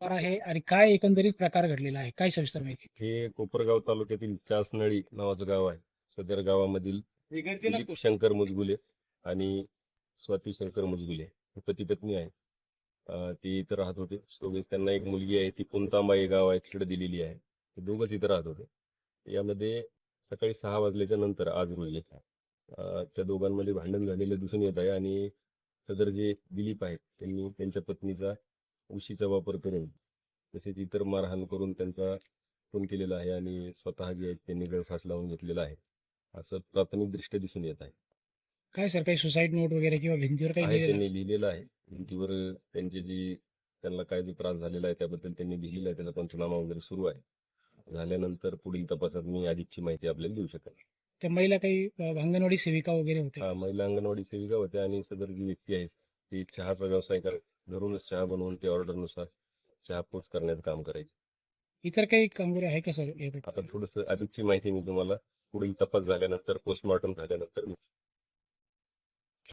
प्रकार आहे आणि काय एकंदरीत प्रकार घडलेला आहे? काय सविस्तर माहिती? हे कोपरगाव तालुक्यातील चासनळी नावाचं गाव आहे. सदर गावामधील दिलीप शंकर मुजगुले आणि स्वाती शंकर मुजगुले हे पती पत्नी आहे ते इथं राहत होते. दोघेच त्यांना एक मुलगी आहे. ती पुंतांबाई गाव आहे. तिकडे दिलेली आहे. ते दोघंच इथं राहत होते. यामध्ये सकाळी सहा वाजल्याच्या नंतर आज रोजी त्या दोघांमध्ये भांडण झालेलं दिसून येत आहे आणि सदर जे दिलीप आहेत त्यांनी त्यांच्या पत्नीचा उशीचा वापर करून तसेच इतर मारहाण करून त्यांचा खून केलेला आहे आणि स्वतः जे आहेत त्यांनी गळफास लावून घेतलेला आहे. असं प्राथमिक दृष्ट्या दिसून येत आहे. काय सर काही सुसाईड नोट वगैरे किंवा भिंतीवर काही आहे लिहिलेलं? त्यांनी लिहिलेलं आहे. भिंतीवर त्यांची जी त्यांना काय जो त्रास झालेला आहे त्याबद्दल त्यांनी लिहिलेला आहे. त्याचा पंचनामा वगैरे सुरू आहे. झाल्यानंतर पुढील तपासात मी अधिकची माहिती आपल्याला देऊ शकेल त्या महिला काही अ, अंगणवाडी सेविका वगैरे होते हा महिला अंगणवाडी सेविका होत्या आणि सदर जी व्यक्ती आहे ती चहाचा व्यवसाय कर घरूनच चहा बनवून ते ऑर्डरनुसार चहा पोच करण्याचं काम करायचे इतर काही कामगिरी आहे का सर? आता थोडस अधिकची माहिती मी तुम्हाला पुढील तपास झाल्यानंतर पोस्टमॉर्टम झाल्यानंतर मी